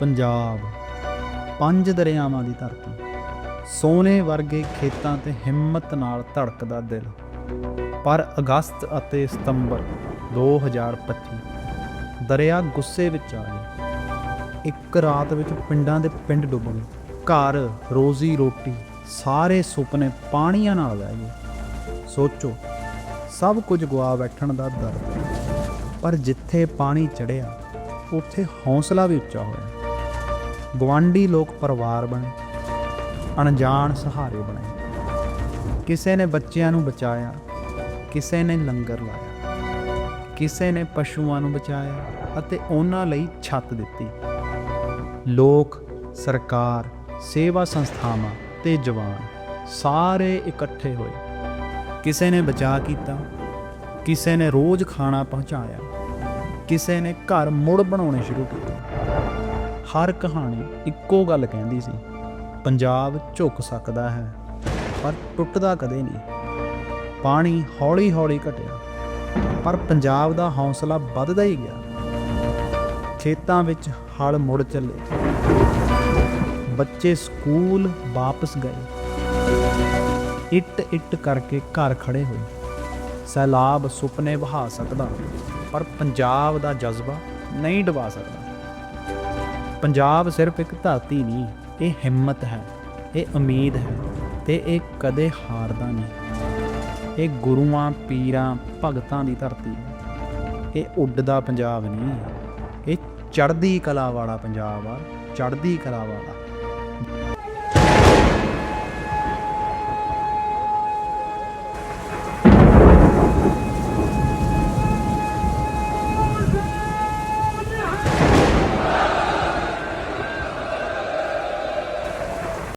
ਪੰਜਾਬ। ਪੰਜ ਦਰਿਆਵਾਂ ਦੀ ਧਰਤੀ। ਸੋਨੇ ਵਰਗੇ ਖੇਤਾਂ ਤੇ ਹਿੰਮਤ ਨਾਲ ਧੜਕਦਾ ਦਿਲ। ਪਰ ਅਗਸਤ ਅਤੇ ਸਤੰਬਰ 2025 ਦਰਿਆ ਗੁੱਸੇ ਵਿੱਚ ਆ ਗਿਆ। ਇੱਕ ਰਾਤ ਵਿੱਚ ਪਿੰਡਾਂ ਦੇ ਪਿੰਡ ਡੁੱਬ ਗਏ। ਘਰ, ਰੋਜ਼ੀ ਰੋਟੀ, ਸਾਰੇ ਸੁਪਨੇ ਪਾਣੀਆਂ ਨਾਲ ਵਹਿ ਗਏ। ਸੋਚੋ, ਸਭ ਕੁਝ ਗਵਾ ਬੈਠਣ ਦਾ ਦਰਦ ਪਰ ਜਿੱਥੇ ਪਾਣੀ ਚੜਿਆ ਉੱਥੇ ਹੌਸਲਾ ਵੀ ਉੱਚਾ ਹੋਇਆ। ਗਵਾਂਢੀ ਲੋਕ ਪਰਿਵਾਰ ਬਣੇ, ਅਣਜਾਣ ਸਹਾਰੇ ਬਣੇ। ਕਿਸੇ ਨੇ ਬੱਚਿਆਂ ਨੂੰ ਬਚਾਇਆ, ਕਿਸੇ ਨੇ ਲੰਗਰ ਲਾਇਆ, ਕਿਸੇ ਨੇ ਪਸ਼ੂਆਂ ਨੂੰ ਬਚਾਇਆ ਅਤੇ ਉਹਨਾਂ ਲਈ ਛੱਤ ਦਿੱਤੀ। ਲੋਕ, ਸਰਕਾਰ, ਸੇਵਾ ਸੰਸਥਾਵਾਂ ਤੇ ਜਵਾਨ ਸਾਰੇ ਇਕੱਠੇ ਹੋਏ। ਕਿਸੇ ਨੇ ਬਚਾ ਕੀਤਾ, ਕਿਸੇ ਨੇ ਰੋਜ਼ ਖਾਣਾ ਪਹੁੰਚਾਇਆ, ਕਿਸੇ ਨੇ ਘਰ ਮੁੜ ਬਣਾਉਣੇ ਸ਼ੁਰੂ ਕੀਤੇ। ਹਰ ਕਹਾਣੀ ਇੱਕੋ ਗੱਲ ਕਹਿੰਦੀ ਸੀ, ਪੰਜਾਬ ਝੁੱਕ ਸਕਦਾ ਹੈ, ਪਰ ਟੁੱਟਦਾ ਕਦੇ ਨਹੀਂ। ਪਾਣੀ ਹੌਲੀ-ਹੌਲੀ ਘਟਿਆ, ਪਰ ਪੰਜਾਬ ਦਾ ਹੌਸਲਾ ਵੱਧਦਾ ਹੀ ਗਿਆ। ਖੇਤਾਂ ਵਿੱਚ ਹਲ ਮੁੜ ਚੱਲੇ। ਬੱਚੇ ਸਕੂਲ ਵਾਪਸ ਗਏ। ਇੱਟ ਇੱਟ ਕਰਕੇ ਘਰ ਖੜੇ ਹੋਏ। ਸੈਲਾਬ ਸੁਪਨੇ ਵਹਾ ਸਕਦਾ, ਪਰ ਪੰਜਾਬ ਦਾ ਜਜ਼ਬਾ ਨਹੀਂ ਡੁਬਾ ਸਕਦਾ। ਪੰਜਾਬ ਸਿਰਫ ਇੱਕ ਧਰਤੀ ਨਹੀਂ, ਇਹ ਹਿੰਮਤ ਹੈ, ਇਹ ਉਮੀਦ ਹੈ ਤੇ ਇਹ ਕਦੇ ਹਾਰਦਾ ਨਹੀਂ। ਇਹ ਗੁਰੂਆਂ, ਪੀਰਾਂ, ਭਗਤਾਂ ਦੀ ਧਰਤੀ ਹੈ। ਇਹ ਉੱਡਦਾ ਪੰਜਾਬ ਨਹੀਂ, ਇਹ ਚੜ੍ਹਦੀ ਕਲਾ ਵਾਲਾ ਪੰਜਾਬ ਆ, ਚੜ੍ਹਦੀ ਕਲਾ ਵਾਲਾ।